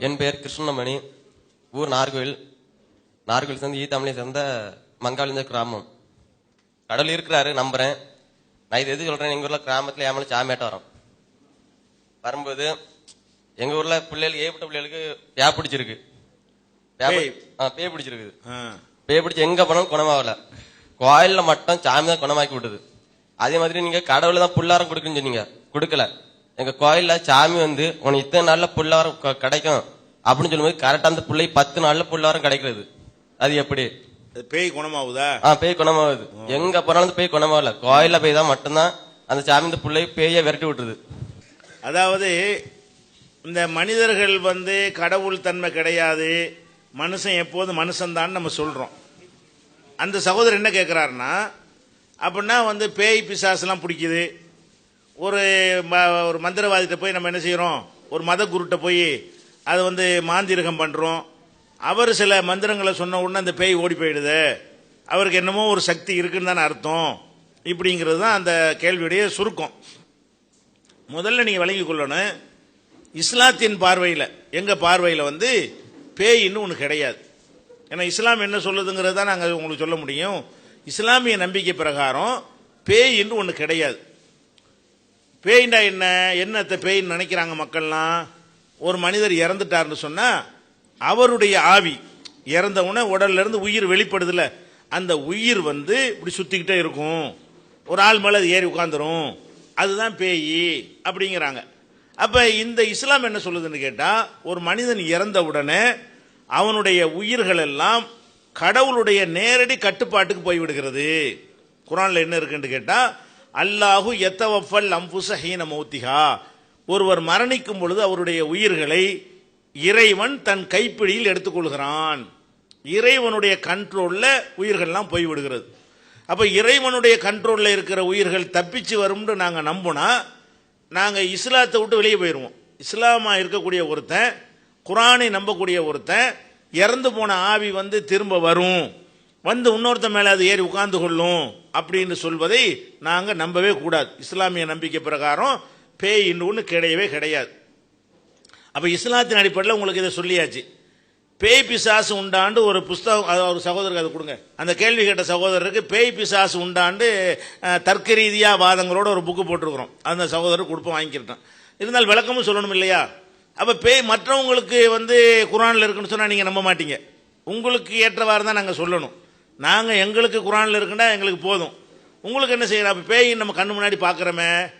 என் பெயர் கிருஷ்ணமணி. ஊர் நார்கோயில் நார்கோயில் சேர்ந்து ஈ தமிழை சேர்ந்த மங்காளிந்த கிராமம். கடவுள் இருக்கிறாரு நம்புறேன். நான் இது எது சொல்றேன் எங்க ஊர்ல கிராமத்துல ஏமல சாமியாட்டம் வரோம். வரும்போது எங்க ஊர்ல பிள்ளைகளுக்கு ஏற்பட்ட பிள்ளைகளுக்கு பே பிடிச்சிருக்கு. பே- பிடிச்சிருக்குது. பேய் பிடிச்சி எங்க போனாலும் குணமாகல. கோயில்ல மட்டும் சாமி தான் குணமாக்கி விடுது அதே மாதிரி நீங்க கடவுள் தான் புல்லாரம் கொடுக்குன்னு சொன்னீங்க. கொடுக்கல. எங்க கோயில்ல சாமி வந்து உனக்கு இத்தனை நாள்ல புல்லாரம் க- கிடைக்கும். அப்படின்னு சொல்லும்போது கரெக்டா அந்த பிள்ளை பத்து நாள்ல புல்லாரம் கிடைக்கிறது. அது எப்படி? பேய் குணமாகுதா? ஆ பேய் குணமாகுது. எங்க போனாலும் அந்த பேய் குணமாகல. கோயில்ல போய் தான் மட்டும்தான் அந்த சாமி இந்த பிள்ளை பேயை விரட்டி விட்டுருது. அதாவது இந்த மனிதர்கள் வந்து கடவுள் தன்மை கிடையாது. மனுஷன் எப்போதும் மனுஷன்தான் நம்ம சொல்றோம். அந்த சகோதரர் என்ன கேட்குறாருன்னா அப்படின்னா வந்து பேய் பிசாசுலாம் பிடிக்குது. ஒரு ம- ஒரு மந்திரவாதிகிட்ட போய் நம்ம என்ன செய்கிறோம் ஒரு மத குருட்ட போய் அதை வந்து மாந்திரகம் பண்ணுறோம் அவர் சில மந்திரங்களை சொன்ன உடனே அந்த பேய் ஓடி போயிடுது. அவருக்கு என்னமோ ஒரு சக்தி இருக்குன்னு தானே அர்த்தம். இப்படிங்கிறது தான் அந்த கேள்வியுடைய சுருக்கம். முதல்ல நீங்கள் விளங்கிக் கொள்ளணும். இஸ்லாத்தின் பார்வையில் எங்கள் பார்வையில் வந்து பேயின்னு ஒன்று கிடையாது. ஏன்னா இஸ்லாம் என்ன சொல்லுதுங்கிறது தான் நாங்கள் உங்களுக்கு சொல்ல முடியும். இஸ்லாமிய நம்பிக்கை பிரகாரம் பேயின்னு ஒன்று கிடையாது. பேய்ண்டா என்ன? என்னத்தை பேயின்னு நினைக்கிறாங்க மக்கள்லாம்? ஒரு மனிதர் இறந்துட்டார்னு சொன்னால் அவருடைய ஆவி இறந்த உடனே உடல்ல இருந்து உயிர் வெளிப்படுதில்ல அந்த உயிர் வந்து இப்படி சுற்றிக்கிட்டே இருக்கும். ஒரு ஆள் மேலே அது ஏறி உட்காந்துரும் அதுதான் பேய் அப்படிங்கிறாங்க. அப்போ இந்த இஸ்லாம் என்ன சொல்லுதுன்னு கேட்டால் ஒரு மனிதன் இறந்த உடனே அவனுடைய உயிர்கள் எல்லாம் கடவுளுடைய நேரடி கட்டுப்பாட்டுக்கு போய்விடுகிறது. குரானில் என்ன இருக்குன்னு கேட்டால் அல்லாஹு எத்தவஃபல் அம்புச ஹீன மௌத்திகா ஒருவர் மரணிக்கும் பொழுது அவருடைய உயிர்களை இறைவன் தன் கைப்பிடியில் எடுத்துக்கொள்கிறான். இறைவனுடைய கண்ட்ரோலில் உயிர்கள்லாம் போய்விடுகிறது. அப்போ இறைவனுடைய கண்ட்ரோலில் இருக்கிற உயிர்கள் தப்பிச்சு வரும்னு நாங்கள் நம்பினா நாங்கள் இஸ்லாத்தை விட்டு வெளியே போயிடுவோம் இஸ்லாமா இருக்கக்கூடிய ஒருத்தன் குரானை நம்பக்கூடிய ஒருத்தன் இறந்து போன ஆவி வந்து திரும்ப வரும். வந்து இன்னொருத்தன் மேலே அது ஏறி உட்கார்ந்து கொள்ளும் அப்படின்னு சொல்வதை நாங்கள் நம்பவே கூடாது. இஸ்லாமிய நம்பிக்கை பிரகாரம் பேய் ஒன்று கிடையவே கிடையாது. அப்போ இஸ்லாத்தின் அடிப்படையில் உங்களுக்கு இதை சொல்லியாச்சு. பேய் பிசாசு உண்டாண்டு ஒரு புஸ்தகம் அது ஒரு சகோதரருக்கு அதை கொடுங்க. அந்த கேள்வி கேட்ட சகோதரருக்கு பேய் பிசாசு உண்டாண்டு தர்க்க ரீதியாக வாதங்களோட ஒரு புக்கு போட்டிருக்கிறோம். அந்த சகோதரர் கொடுப்போம் வாங்கிக்கிட்டோம் இருந்தால் விளக்கமும் சொல்லணும் இல்லையா? அப்போ பேய் மற்றவங்களுக்கு வந்து குரானில் இருக்குன்னு சொன்னால் நீங்கள் நம்ப மாட்டீங்க. உங்களுக்கு ஏற்றவாறு தான் நாங்கள் சொல்லணும். நாங்கள் எங்களுக்கு குரானில் இருக்குன்னா எங்களுக்கு போதும். உங்களுக்கு என்ன செய்யறோம் அப்போ பேய் நம்ம கண்ணு முன்னாடி பார்க்குறோமே.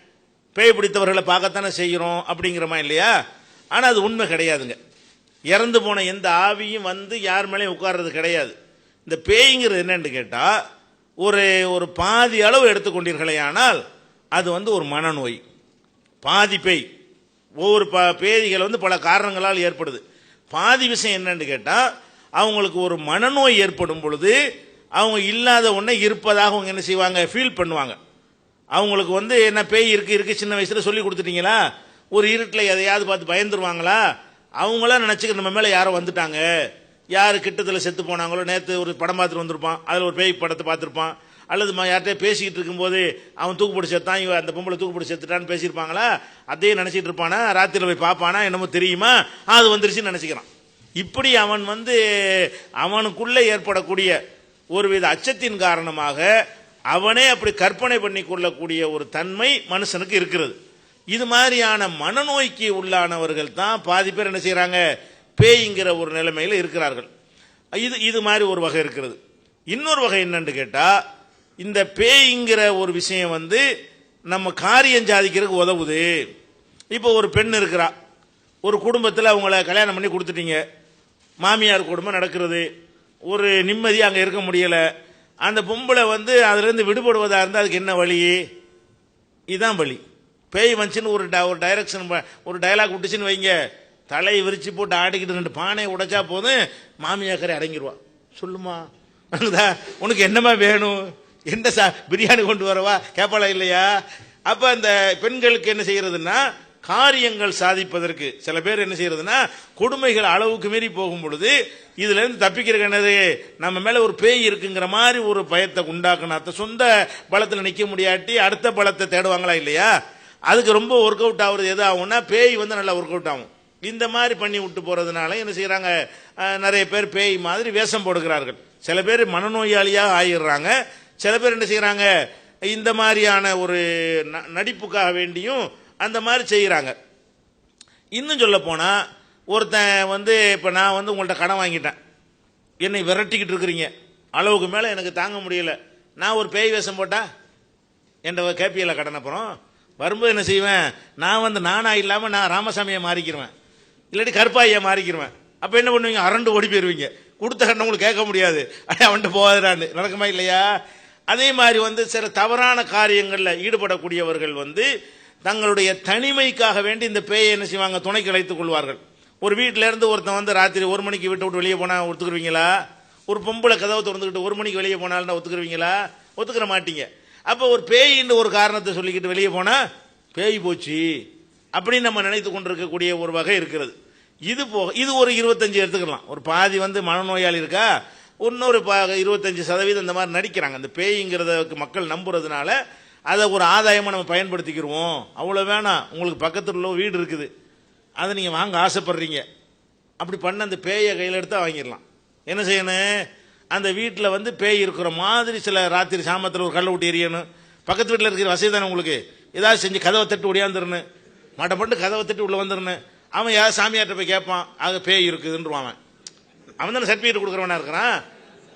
பேய் பிடித்தவர்களை பார்க்கத்தானே செய்கிறோம் அப்படிங்கிறமா இல்லையா? ஆனால் அது உண்மை கிடையாதுங்க. இறந்து போன எந்த ஆவியும் வந்து யார் மேலேயும் உட்கார்றது கிடையாது. இந்த பேய்ங்கிறது என்னென்னு கேட்டால் ஒரு ஒரு பாதி அளவு எடுத்துக்கொண்டீர்களே ஆனால் அது வந்து ஒரு மனநோய். பாதி பேய். ஒவ்வொரு ப பேதிகள் வந்து பல காரணங்களால் ஏற்படுது. பாதி விஷயம் என்னன்னு கேட்டால் அவங்களுக்கு ஒரு மனநோய் ஏற்படும் பொழுது அவங்க இல்லாத ஒன்றை இருப்பதாக அவங்க என்ன செய்வாங்க? ஃபீல் பண்ணுவாங்க. அவங்களுக்கு வந்து என்ன பேய் இருக்கு இருக்கு சின்ன வயசுல சொல்லி கொடுத்துட்டீங்களா? ஒரு இருட்டில் எதையாவது பார்த்து பயந்துருவாங்களா? அவங்களாம் நினச்சிக்க நம்ம மேலே யாரோ வந்துட்டாங்க. யார் கிட்டத்தில் செத்து போனாங்களோ நேற்று ஒரு படம் பார்த்துட்டு வந்திருப்பான். அதில் ஒரு பேய் படத்தை பார்த்துருப்பான். அல்லது யார்கிட்டயே பேசிக்கிட்டு இருக்கும்போது அவன் தூக்குப்பிடி செத்தான் இவன் அந்த பொம்பளை தூக்குப்பிடி செத்துட்டான்னு பேசியிருப்பாங்களா? அதையே நினச்சிட்டு இருப்பானா? ராத்திரியில் போய் பார்ப்பானா? என்னமோ தெரியுமா? அது வந்துருச்சுன்னு நினச்சிக்கிறான். இப்படி அவன் வந்து அவனுக்குள்ளே ஏற்படக்கூடிய ஒருவித அச்சத்தின் காரணமாக அவனே அப்படி கற்பனை பண்ணி கொள்ளக்கூடிய ஒரு தன்மை மனுஷனுக்கு இருக்கிறது. இது மாதிரியான மனநோய்க்கு உள்ளானவர்கள் தான் பாதி பேர் என்ன செய்கிறாங்க பேய்ங்கிற ஒரு நிலைமையில் இருக்கிறார்கள். இது இது மாதிரி ஒரு வகை இருக்கிறது. இன்னொரு வகை என்னன்னு கேட்டால் இந்த பேய்ங்கிற ஒரு விஷயம் வந்து நம்ம காரியம் சாதிக்கிறதுக்கு உதவுது. இப்போ ஒரு பெண் இருக்கிறா. ஒரு குடும்பத்தில் அவங்கள கல்யாணம் பண்ணி கொடுத்துட்டீங்க. மாமியார் குடும்பம் நடக்கிறது. ஒரு நிம்மதி அங்கே இருக்க முடியலை. அந்த பொம்பளை வந்து அதுலேருந்து விடுபடுவதாக இருந்தால் அதுக்கு என்ன வழி? இதுதான் வழி. பேய் வந்துச்சுன்னு ஒரு ட- ஒரு டைரக்ஷன் ஒரு டைலாக் விட்டுச்சுன்னு வைங்க. தலையை விரித்து போட்டு ஆடிக்கிட்டு ரெண்டு பானையை உடைச்சா போதும். மாமியாக்கரை அடங்கிடுவா சொல்லுமா? உனக்கு என்னமா வேணும்? என்ன சா பிரியாணி கொண்டு வரவா? கேட்பாளா இல்லையா? அப்போ அந்த பெண்களுக்கு என்ன செய்கிறதுன்னா காரியங்கள் சாதிப்பதற்கு. சில பேர் என்ன செய்யறதுன்னா கொடுமைகள் அளவுக்கு மீறி போகும் பொழுது இதுல இருந்து தப்பிக்கிற என்னது நம்ம மேல ஒரு பேய் இருக்குங்கிற மாதிரி ஒரு பயத்தை உண்டாக்கணும். அத்த சொந்த பலத்தில் நிக்க முடியாட்டி அடுத்த பலத்தை தேடுவாங்களா இல்லையா? அதுக்கு ரொம்ப ஒர்க் அவுட் ஆகுறது எது ஆகும்னா பேய் வந்து நல்லா ஒர்க் அவுட் ஆகும். இந்த மாதிரி பண்ணி விட்டு போறதுனால என்ன செய்யறாங்க? நிறைய பேர் பேய் மாதிரி வேஷம் போடுகிறார்கள். சில பேர் மனநோயாளியாக ஆயிடுறாங்க. சில பேர் என்ன செய்யறாங்க? இந்த மாதிரியான ஒரு ந- நடிப்புக்காக வேண்டியும் அந்த மாதிரி செய்கிறாங்க இன்னும் சொல்ல போனால் ஒருத்தன் வந்து இப்போ நான் வந்து உங்கள்கிட்ட கடன் வாங்கிட்டேன். என்னை விரட்டிக்கிட்டு இருக்கிறீங்க. அளவுக்கு மேலே எனக்கு தாங்க முடியல. நான் ஒரு பேய் வேஷம் போட்டா என்ற கேபிஎல்ல கடன் அப்புறம் வரும்போது என்ன செய்வேன்? நான் வந்து நானா இல்லாமல் நான் ராமசாமியை மாறிக்கிருவேன். இல்லாட்டி கருப்பாயை மாறிக்கிருவேன். அப்போ என்ன பண்ணுவீங்க? அரண்டு ஓடி போயிடுவீங்க கொடுத்த கடன் உங்களுக்கு கேட்க முடியாது. அட, அவன்கிட்ட போகாதான்னு நடக்குமா இல்லையா? அதே மாதிரி வந்து சில தவறான காரியங்களில் ஈடுபடக்கூடியவர்கள் வந்து தங்களுடைய தனிமைக்காக வேண்டி இந்த பேயை என்ன செய்வாங்க? துணைக்கு அழைத்துக் கொள்வார்கள். ஒரு வீட்டில இருந்து ஒருத்தன் வந்து ராத்திரி ஒரு மணிக்கு வீட்டை விட்டு வெளியே போனா ஒத்துக்குருவீங்களா? ஒரு பொம்பளை கதவை திறந்துக்கிட்டு ஒரு மணிக்கு வெளியே போனாலும் ஒத்துக்குருவீங்களா? ஒத்துக்கிற மாட்டீங்க. அப்போ ஒரு பேயின்னு ஒரு காரணத்தை சொல்லிக்கிட்டு வெளியே போனா பேய் போச்சு அப்படின்னு நம்ம நினைத்து கொண்டிருக்கக்கூடிய ஒரு வகை இருக்கிறது. இது போக இது ஒரு இருபத்தஞ்சு எடுத்துக்கலாம். ஒரு பாதி வந்து மனநோயாளி இருக்கா? இன்னொரு பா- இருபத்தஞ்சு சதவீதம் இந்த மாதிரி நடிக்கிறாங்க. அந்த பேய்ங்கிறத மக்கள் நம்புறதுனால அதை ஒரு ஆதாயமாக நம்ம பயன்படுத்திக்கிடுவோம் அவ்வளோ வேணாம். உங்களுக்கு பக்கத்தில் உள்ள வீடு இருக்குது. அதை நீங்கள் வாங்க ஆசைப்படுறீங்க. அப்படி பண்ண அந்த பேயை கையில் எடுத்தால் வாங்கிடலாம். என்ன செய்யணும்? அந்த வீட்டில் வந்து பேய் இருக்கிற மாதிரி சில ராத்திரி சாமத்தில் ஒரு கல்லை விட்டு எரியணும் பக்கத்து வீட்டில் இருக்கிற வசதி தானே உங்களுக்கு? ஏதாவது செஞ்சு கதவை தட்டு ஒடியாந்துருன்னு மாட்டப்பட்டு கதவை தட்டி உள்ளே வந்துருன்னு அவன் யார் சாமியார்ட்ட போய் கேட்பான் ஆக பேய் இருக்குதுன்றான் அவன். அவன் தானே சர்டிஃபிகேட் கொடுக்குறவனா இருக்கிறான்?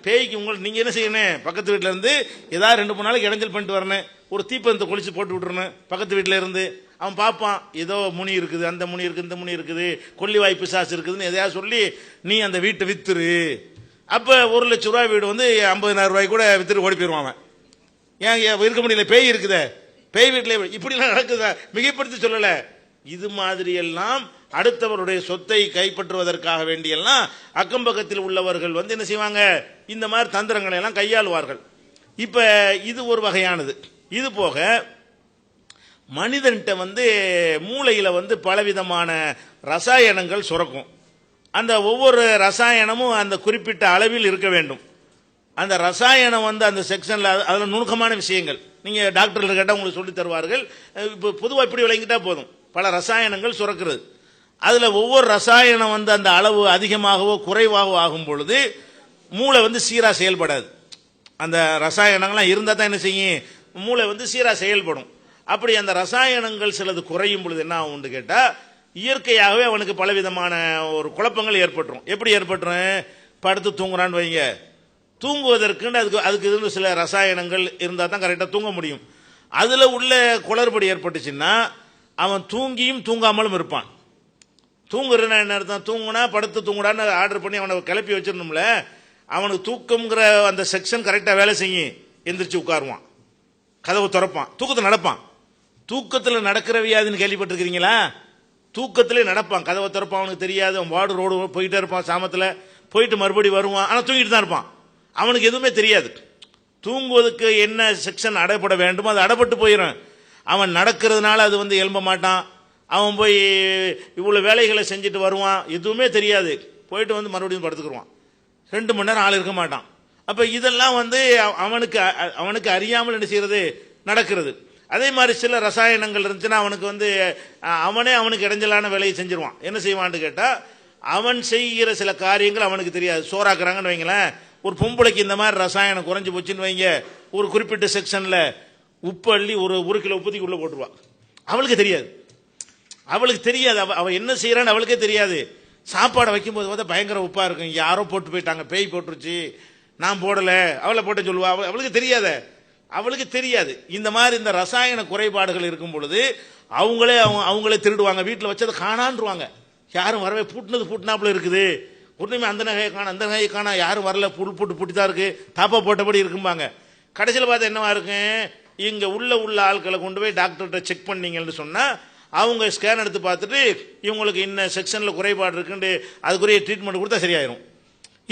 பேய்க்கு உங்களுக்கு நீங்கள் என்ன செய்யணும்? பக்கத்து வீட்டிலேருந்து ஏதாவது ரெண்டு மூணு நாளைக்கு இடைஞ்சல் பண்ணிட்டு வரணும். ஒரு தீப்பந்தத்தை குளிச்சு போட்டு விட்றணும் பக்கத்து வீட்டில் இருந்து அவன் பார்ப்பான் ஏதோ முனி இருக்குது அந்த முனி இருக்குது இந்த முனி இருக்குது கொல்லிவாய் பிசாசு இருக்குதுன்னு எதையாவது சொல்லி நீ அந்த வீட்டை வித்துரு. அப்போ ஒரு லட்ச ரூபாய் வீடு வந்து ஐம்பதினாயிரம் ரூபாய் கூட வித்துட்டு ஓடி போயிடுவான் அவன். ஏன் இருக்க முடியல பேய் இருக்குதே. பேய் வீட்டில் இப்படிலாம் நடக்குதா? மிகைப்படுத்தி சொல்லலை. இது மாதிரி எல்லாம் அடுத்தவருடைய சொத்தை கைப்பற்றுவதற்காக வேண்டியெல்லாம் அக்கம் பக்கத்தில் உள்ளவர்கள் வந்து என்ன செய்வாங்க? இந்த மாதிரி தந்திரங்களை எல்லாம் கையாளுவார்கள். இப்போ இது ஒரு வகையானது. இது போக மனிதன்கிட்ட வந்து மூளையில் வந்து பலவிதமான ரசாயனங்கள் சுரக்கும். அந்த ஒவ்வொரு ரசாயனமும் அந்த குறிப்பிட்ட அளவில் இருக்க வேண்டும். அந்த ரசாயனம் வந்து அந்த செக்ஷனில் அதில் நுணுக்கமான விஷயங்கள். நீங்கள் டாக்டர்கள் கேட்டால் உங்களுக்கு சொல்லி தருவார்கள். இப்போ பொதுவாக இப்படி விளங்கிட்டா போதும். பல ரசாயனங்கள் சுரக்கிறது. அதில் ஒவ்வொரு ரசாயனம் வந்து அந்த அளவு அதிகமாகவோ குறைவாகவோ ஆகும் பொழுது மூளை வந்து சீராக செயல்படாது. அந்த ரசாயனங்கள்லாம் இருந்தால் தான் என்ன செய்யும்? மூளை வந்து சீராக செயல்படும். அப்படி அந்த ரசாயனங்கள் சிலது குறையும் பொழுது என்ன ஆகும்னு கேட்டால் இயற்கையாகவே அவனுக்கு பலவிதமான ஒரு குழப்பங்கள் ஏற்பட்டுரும். எப்படி ஏற்பட்டுரும்? படுத்து தூங்குறான்னு வைங்க. தூங்குவதற்குன்னு அதுக்கு அதுக்கு இருந்து சில ரசாயனங்கள் இருந்தால் தான் கரெக்டாக தூங்க முடியும். அதில் உள்ள குளறுபடி ஏற்பட்டுச்சுன்னா அவன் தூங்கியும் தூங்காமலும் இருப்பான். தூங்குறனா என்ன அர்த்தம்? தூங்குனா படுத்து தூங்குடான்னு ஆர்டர் பண்ணி அவனை கிளப்பி வச்சிடணும்ல. அவனுக்கு தூக்கம்ங்கிற அந்த செக்ஷன் கரெக்டாக வேலை செய்யும். எந்திரிச்சு உட்காருவான். கதவு திறப்பான். தூக்கத்தில் நடப்பான். தூக்கத்தில் நடக்கிற வியாதின்னு கேள்விப்பட்டிருக்கிறீங்களா? தூக்கத்திலே நடப்பான். கதவை திறப்பான் அவனுக்கு தெரியாது. அவன் வார்டு ரோடு போயிட்டே இருப்பான் சாமத்தில். போயிட்டு மறுபடி வருவான். ஆனால் தூங்கிட்டு தான் இருப்பான். அவனுக்கு எதுவுமே தெரியாது. தூங்குவதற்கு என்ன செக்ஷன் அடைப்பட வேண்டுமோ அது அடைப்பட்டு போயிடும் அவன் நடக்கிறதுனால அது வந்து எழும்ப மாட்டான். அவன் போய் இவ்வளோ வேலைகளை செஞ்சுட்டு வருவான். எதுவுமே தெரியாது. போயிட்டு வந்து மறுபடியும் படுத்துக்குருவான். ரெண்டு மணி நேரம் ஆள் இருக்க மாட்டான். அப்ப இதெல்லாம் வந்து அவனுக்கு அவனுக்கு அறியாமல் என்ன செய்யறது? நடக்கிறது. அதே மாதிரி சில ரசாயனங்கள் இருந்துச்சுன்னா அவனுக்கு வந்து அவனே அவனுக்கு இடைஞ்சலான வேலையை செஞ்சிருவான். என்ன செய்வான்னு கேட்டால் அவன் செய்கிற சில காரியங்கள் அவனுக்கு தெரியாது. சோறாக்குறாங்கன்னு வைங்களேன் ஒரு பொம்பளைக்கு இந்த மாதிரி ரசாயனம் குறைஞ்சி போச்சுன்னு வைங்க ஒரு குறிப்பிட்ட செக்ஷனில் உப்பு அள்ளி ஒரு ஒரு கிலோ உப்புதிக்கு உள்ளே போட்டுருவான் அவளுக்கு தெரியாது. அவளுக்கு தெரியாது. அவள் அவ என்ன செய்கிறான்னு அவளுக்கே தெரியாது. சாப்பாடை வைக்கும்போது பார்த்தா பயங்கர உப்பாக இருக்கும். யாரோ போட்டு போயிட்டாங்க. பேய் போட்டுருச்சு. நான் போடலை அவளை போட்ட சொல்லுவா அவள் அவளுக்கு தெரியாத. அவளுக்கு தெரியாது. இந்த மாதிரி இந்த ரசாயன குறைபாடுகள் இருக்கும் பொழுது அவங்களே அவங்க அவங்களே திருடுவாங்க. வீட்டில் வச்சதை காணான்ருவாங்க யாரும் வரவே பூட்டினது பூட்டினாப்புல இருக்குது. உடனே அந்த நகையை காண அந்த நகையை காணா யாரும் வரல. புல் போட்டு பூட்டி தான் இருக்கு. தாப்பா போட்டபடி இருக்கும்பாங்க. கடைசியில் பார்த்தா என்னவா இருக்கும் இங்கே உள்ள உள்ள ஆட்களை கொண்டு போய் டாக்டர்கிட்ட செக் பண்ணீங்கன்னு சொன்னால் அவங்க ஸ்கேன் எடுத்து பார்த்துட்டு இவங்களுக்கு இன்ன செக்ஷனில் குறைபாடு இருக்குன்ட்டு அதுக்குரிய ட்ரீட்மெண்ட் கொடுத்தா சரியாயிரும்.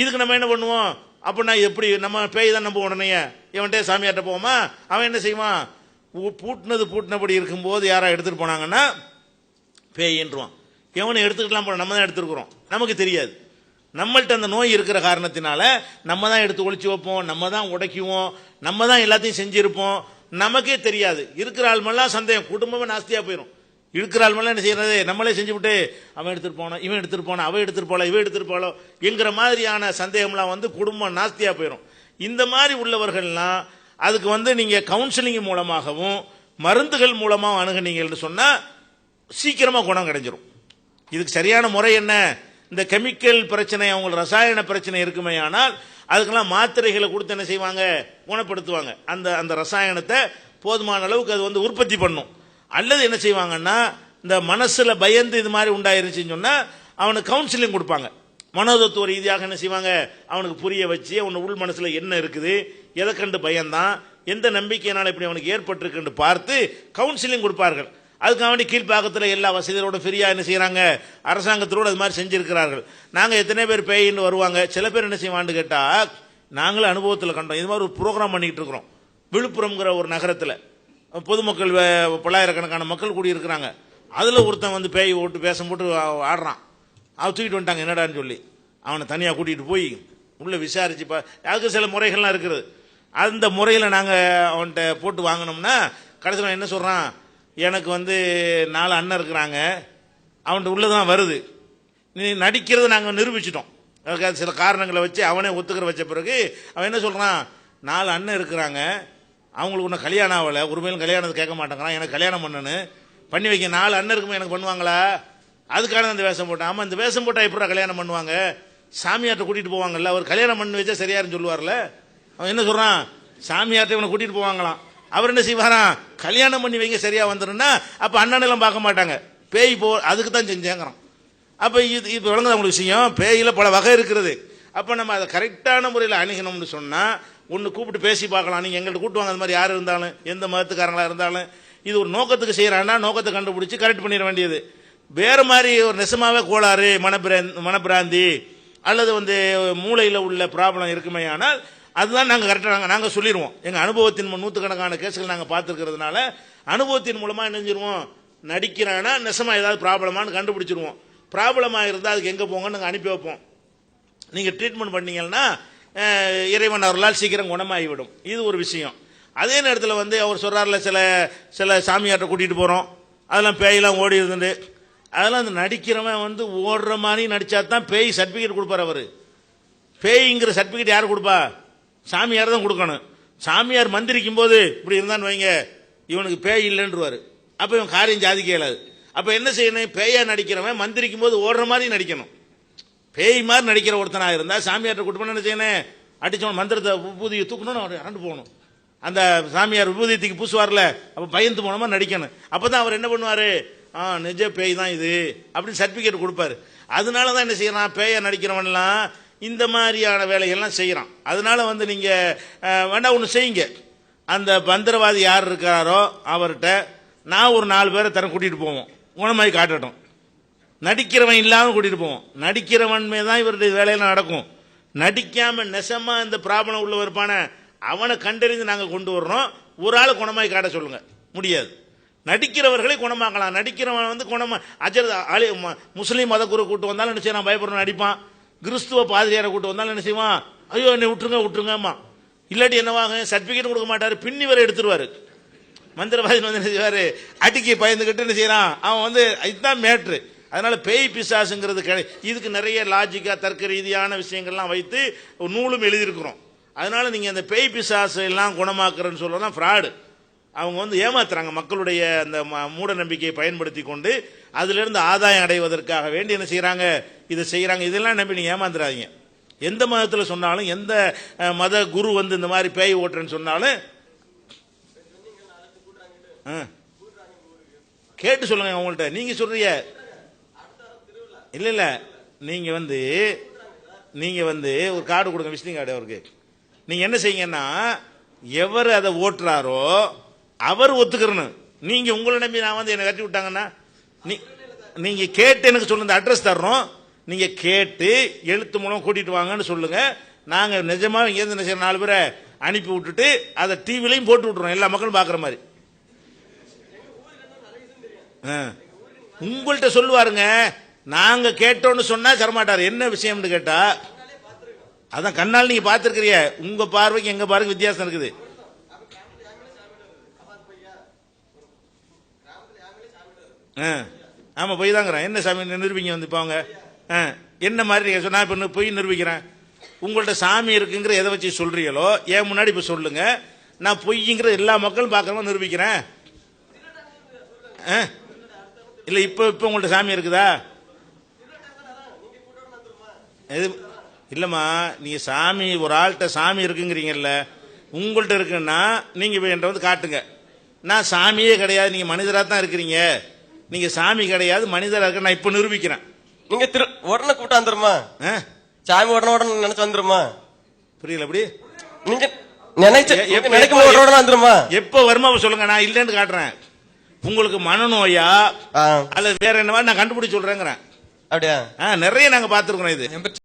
இதுக்கு நம்ம என்ன பண்ணுவோம்? அப்படின்னா எப்படி? நம்ம பேய் தான் நம்ம உடனே. இவன்ட்டே சாமியார்ட்ட போவோமா? அவன் என்ன செய்வான்? பூட்டினது பூட்டினபடி இருக்கும்போது யாரா எடுத்துகிட்டு போனாங்கன்னா பேயின்றுவான். எவனை எடுத்துக்கலாம் போல நம்ம தான் எடுத்துருக்குறோம். நமக்கு தெரியாது. நம்மள்ட்ட அந்த நோய் இருக்கிற காரணத்தினால நம்ம தான் எடுத்து ஒழிச்சு வைப்போம் நம்ம தான் உடைக்குவோம் நம்ம தான் எல்லாத்தையும் செஞ்சுருப்போம். நமக்கே தெரியாது. இருக்கிற ஆள்மெல்லாம் சந்தேகம். குடும்பமே நாஸ்தியாக போயிடும் இழுக்கிறாள் மேலே என்ன செய்யறது? நம்மளே செஞ்சுவிட்டு அவன் எடுத்துகிட்டு போனான் இவன் எடுத்துட்டு போனான் அவன் எடுத்துகிட்டு போல இவன் எடுத்துகிட்டு போல என்கிற மாதிரியான சந்தேகம்லாம் வந்து குடும்பம் நாஸ்தியாக போயிடும் இந்த மாதிரி உள்ளவர்கள்லாம் அதுக்கு வந்து நீங்கள் கவுன்சிலிங் மூலமாகவும் மருந்துகள் மூலமாக அணுகுனீங்கன்னு சொன்னால் சீக்கிரமாக குணம் கிடைஞ்சிரும். இதுக்கு சரியான முறை என்ன? இந்த கெமிக்கல் பிரச்சனை அவங்க ரசாயன பிரச்சனை இருக்குமே ஆனால் அதுக்கெல்லாம் மாத்திரைகளை கொடுத்து என்ன செய்வாங்க? குணப்படுத்துவாங்க. அந்த அந்த ரசாயனத்தை போதுமான அளவுக்கு அது வந்து உற்பத்தி பண்ணும். அல்லது என்ன செய்வாங்கன்னா இந்த மனசில் பயந்து இது மாதிரி உண்டாயிருச்சுன்னு சொன்னால் அவனுக்கு கவுன்சிலிங் கொடுப்பாங்க. மனோதத்துவ ரீதியாக என்ன செய்வாங்க? அவனுக்கு புரிய வச்சு அவனை உள் மனசில் என்ன இருக்குது எதை கண்டு பயந்தான் எந்த நம்பிக்கையினால் இப்படி அவனுக்கு ஏற்பட்டிருக்குன்னு பார்த்து கவுன்சிலிங் கொடுப்பார்கள். அதுக்காக வேண்டி கீழ்ப்பாக்கத்தில் எல்லா வசதிகளோட ஃப்ரீயாக என்ன செய்கிறாங்க அரசாங்கத்தோடு அது மாதிரி செஞ்சுருக்கிறார்கள். நாங்கள் எத்தனை பேர் பேயின்னு வருவாங்க? சில பேர் என்ன செய்வான்னு கேட்டால் நாங்களும் அனுபவத்தில் கண்டோம். இது மாதிரி ஒரு ப்ரோக்ராம் பண்ணிக்கிட்டு இருக்கிறோம். விழுப்புரம்ங்கிற ஒரு நகரத்தில். பொதுமக்கள் பல்லாயிரக்கணக்கான மக்கள் கூடியிருக்கிறாங்க. அதில் ஒருத்தன் வந்து பேய் ஓட்டு பேசம் போட்டு ஆடுறான். அவன் தூக்கிட்டு வந்துட்டாங்க என்னடான்னு சொல்லி. அவனை தனியாக கூட்டிகிட்டு போய் உள்ளே விசாரிச்சு பா அதுக்கு சில முறைகள்லாம் இருக்கிறது அந்த முறையில் நாங்கள் அவன்கிட்ட போட்டு வாங்கினோம்னா கடைசியில் என்ன சொல்கிறான் எனக்கு வந்து நாலு அண்ணன் இருக்கிறாங்க. அவன்கிட்ட உள்ளே தான் வருது. நீ நடிக்கிறத நாங்கள் நிரூபிச்சிட்டோம். அதுக்கு சில காரணங்களை வச்சு அவனே ஒத்துக்கிற வச்ச பிறகு அவன் என்ன சொல்கிறான் நாலு அண்ணன் இருக்கிறாங்க. அவங்களுக்கு ஒன்றும் கல்யாணம் ஆகலை. உரிமையிலும் கல்யாணத்தை கேட்க மாட்டேங்கிறான். எனக்கு கல்யாணம் பண்ணனு. பண்ணி வைக்க நாலு அண்ணன் இருக்குமே எனக்கு பண்ணுவாங்களா? அதுக்கான அந்த வேஷம் போட்டேன். ஆமாம் இந்த வேஷம் போட்டால் எப்படா கல்யாணம் பண்ணுவாங்க? சாமியார்ட்ட கூட்டிகிட்டு போவாங்கல்ல. அவர் கல்யாணம் பண்ணி வச்சா சரியாருன்னு சொல்லுவார்ல. அவன் என்ன சொல்கிறான் சாமியார்ட்ட இவனை கூட்டிகிட்டு போவாங்களாம். அவர் என்ன செய்வாராம் கல்யாணம் பண்ணி வைங்க சரியாக வந்துடும்னா அப்போ அண்ணனெல்லாம் பார்க்க மாட்டாங்க. பேய் போ அதுக்கு தான் செஞ்சேங்கிறான். அப்போ இது இப்போ விளங்குது அவங்களுக்கு விஷயம்? பேயில் பல வகை இருக்கிறது. அப்போ நம்ம அதை கரெக்டான முறையில் அணுகணும்னு சொன்னால் ஒன்று கூப்பிட்டு பேசி பார்க்கலாம். நீங்கள் எங்கள்கிட்ட கூட்டுவாங்க அந்த மாதிரி யார் இருந்தாலும் எந்த மதத்துக்காரங்களாக இருந்தாலும் இது ஒரு நோக்கத்துக்கு செய்கிறான்னா நோக்கத்தை கண்டுபிடிச்சி கரெக்ட் பண்ணிட வேண்டியது. வேறு மாதிரி ஒரு நெசமாவே கோளாறு மனப்பிராந்தி மனப்பிராந்தி அல்லது வந்து மூளையில் உள்ள ப்ராப்ளம் இருக்குமே ஆனால் அதுதான் நாங்கள் கரெக்டாக நாங்கள் நாங்கள் சொல்லிடுவோம் எங்கள் அனுபவத்தின் நூற்றுக்கணக்கான கேஸுகள் நாங்கள் பார்த்துருக்கிறதுனால அனுபவத்தின் மூலமாக நினைஞ்சிருவோம் நடிக்கிறானா நெசமாக ஏதாவது ப்ராப்ளமானு கண்டுபிடிச்சிருவோம். ப்ராப்ளமாக இருந்தால் அதுக்கு எங்கே போங்கன்னு நாங்கள் அனுப்பி வைப்போம். நீங்கள் ட்ரீட்மெண்ட் பண்ணீங்கன்னா இறைவன் அவர்களால் சீக்கிரம் குணமாகிவிடும். இது ஒரு விஷயம். அதே நேரத்தில் வந்து அவர் சொல்கிறார்ல சில சில சாமியார்ட்ட கூட்டிகிட்டு போகிறோம் அதெல்லாம் பேயெல்லாம் ஓடி இருந்துட்டு. அதெல்லாம் அந்த நடிக்கிறவன் வந்து ஓடுற மாதிரி நடிச்சா தான் பேய் சர்டிஃபிகேட் கொடுப்பார் அவர். பேய்ங்கிற சர்டிஃபிகேட் யார் கொடுப்பா? சாமியார் தான் கொடுக்கணும். சாமியார் மந்திரிக்கும் போது இப்படி இருந்தான்னு வைங்க இவனுக்கு பேய் இல்லைன்றவார். அப்போ இவன் காரியம் ஜாதி கேளாது. அப்போ என்ன செய்யணும்? பேயா நடிக்கிறவன் மந்திரிக்கும் போது ஓடுற மாதிரி நடிக்கணும். பேய் மாதிரி நடிக்கிற ஒருத்தனாக இருந்தால் சாமியார்ட்ட கூட்டு பண்ண என்ன செய்யணும்? அடிச்சவன் மந்திரத்தை விபூதியை தூக்கணும்னு அவர் அரண்டு போகணும். அந்த சாமியார் விபூதியத்துக்கு பூசுவார்ல அப்போ பயந்து போனமா நடிக்கணும். அப்போ தான் அவர் என்ன பண்ணுவார்? ஆ நிஜ பேய் தான் இது அப்படின்னு சர்டிஃபிகேட் கொடுப்பாரு. அதனால தான் என்ன செய்யறான்? பேயை நடிக்கிறவன்லாம் இந்த மாதிரியான வேலைகள்லாம் செய்கிறான் அதனால வந்து நீங்கள் வேண்டாம் ஒன்று செய்யுங்க. அந்த மந்திரவாதி யார் இருக்கிறாரோ அவர்கிட்ட நான் ஒரு நாலு பேரை தரம் கூட்டிகிட்டு போவோம். குணமாய் காட்டட்டும். நடிக்கிறவன் இல்லாமல் கூட்டிட்டு போவோம். நடிக்கிறவன் தான் இவருடைய வேலையெல்லாம் நடக்கும். நடிக்காம நெசமா இந்த ப்ராப்ளம் உள்ள இருப்பான அவனை கண்டறிந்து நாங்கள் கொண்டு வர்றோம். ஒரு ஆள் குணமாய் காட்ட சொல்லுங்க. முடியாது. நடிக்கிறவர்களை குணமாக்கலாம். நடிக்கிறவன் வந்து குணமா அஜர் அலி ம- முஸ்லீம் மத குரு கூட்டு வந்தாலும் என்ன செய்யலாம் பயப்படுறோம் நடிப்பான். கிறிஸ்துவ பாதிரியாரை கூட்டு வந்தாலும் என்ன செய்வான்? ஐயோ என்னை விட்டுருங்க விட்டுருங்கம்மா இல்லாட்டி என்னவாங்க சர்டிஃபிகேட் கொடுக்க மாட்டார். பின்னி வரை எடுத்துருவாரு. மந்திரவாதி வந்து என்ன செய்வார்? அடிக்கி பயந்துக்கிட்டு என்ன செய்யறான்? அவன் வந்து இதுதான் மேட்ரு அதனால் பேய் பிசாசுங்கிறது கிடை இதுக்கு நிறைய லாஜிக்காக தர்க்க ரீதியான விஷயங்கள்லாம் வைத்து நூலும் எழுதியிருக்கிறோம். அதனால் நீங்கள் அந்த பேய் பிசாசு எல்லாம் குணமாக்குறேன்னு சொல்லலாம் ஃப்ராடு அவங்க வந்து ஏமாத்துறாங்க மக்களுடைய அந்த ம- மூட நம்பிக்கையை பயன்படுத்தி கொண்டு அதிலிருந்து ஆதாயம் அடைவதற்காக வேண்டி என்ன செய்கிறாங்க இதை செய்கிறாங்க இதெல்லாம் நம்பி நீங்கள் ஏமாந்துடாதீங்க எந்த மதத்தில் சொன்னாலும் எந்த மத குரு வந்து இந்த மாதிரி பேய் ஓட்டுறேன்னு சொன்னாலும் கேட்டு சொல்லுங்க அவங்கள்ட்ட நீங்கள் சொல்கிறீங்க இல்லை இல்லை. நீங்கள் வந்து நீங்கள் வந்து ஒரு கார்டு கொடுங்க விசிட்டிங் கார்டு அவருக்கு. நீங்கள் என்ன செய்யுங்கன்னா எவர் அதை ஓட்டுறாரோ அவர் ஒத்துக்கிறணும். நீங்கள் உங்களை நம்பி நான் வந்து என்னை கட்டி விட்டாங்கன்னா நீ நீங்கள் கேட்டு எனக்கு சொல்லுங்க அட்ரஸ் தர்றோம். நீங்கள் கேட்டு எழுத்து மூலம் கூட்டிகிட்டு வாங்கன்னு சொல்லுங்கள் நாங்கள் நிஜமாக இங்கேருந்து என்ன நினைச்ச நாலு பேரை அனுப்பி விட்டுட்டு அதை டிவிலையும் போட்டு விட்ருவோம் எல்லா மக்களும் பார்க்குற மாதிரி. ஆ. சொல்லுவாருங்க நாங்க கேட்டோம்னு சொன்னா தரமாட்டார். என்ன விஷயம்னு கேட்டா அதான் கண்ணால் நீங்க பார்த்திருக்கிறீங்க. உங்க பார்வைக்கு எங்க பார்வைக்கு வித்தியாசம் இருக்குது. ஆ ஆமாம் பொய் தாங்கிறேன். என்ன சாமி நிரூபிங்க வந்து இப்போ அவங்க? ஆ என்ன மாதிரி நீங்க சொன்னா இப்போ பொய் நிரூபிக்கிறேன்? உங்கள்ட்ட சாமி இருக்குங்கிற எதை வச்சு சொல்றீங்களோ ஏன் முன்னாடி இப்போ சொல்லுங்க. நான் பொய்ங்கிற எல்லா மக்களும் பார்க்கறவங்க நிரூபிக்கிறேன். ஆ இல்லை இப்போ இப்போ உங்கள்ட்ட சாமி இருக்குதா? எது? இல்லைம்மா நீங்கள் சாமி ஒரு ஆள்கிட்ட சாமி இருக்குங்கிறீங்கல்ல உங்கள்கிட்ட இருக்குன்னா நீங்கள் இப்போ என்கிட்ட வந்து காட்டுங்க. நான் சாமியே கிடையாது நீங்கள் மனிதராக தான் இருக்கிறீங்க. நீங்கள் சாமி கிடையாது மனிதராக இருக்க நான் இப்போ நிரூபிக்கிறேன். நீங்க திரு உடனே கூட்டம் வந்துருமா? சாமி உடனே உடனே நினைச்சு வந்துருமா? புரியல அப்படி? நீங்க நினைச்ச நினைக்கும் உடனே வந்துருமா? எப்போ வருமா சொல்லுங்க நான் இல்லைன்னு காட்டுறேன். உங்களுக்கு மனநோயா அல்லது வேற என்னவா நான் கண்டுபிடிச்சு சொல்றேங்கிறேன். அப்படியா? ஆ நிறைய நாங்கள் பார்த்துருக்குறோம் இது.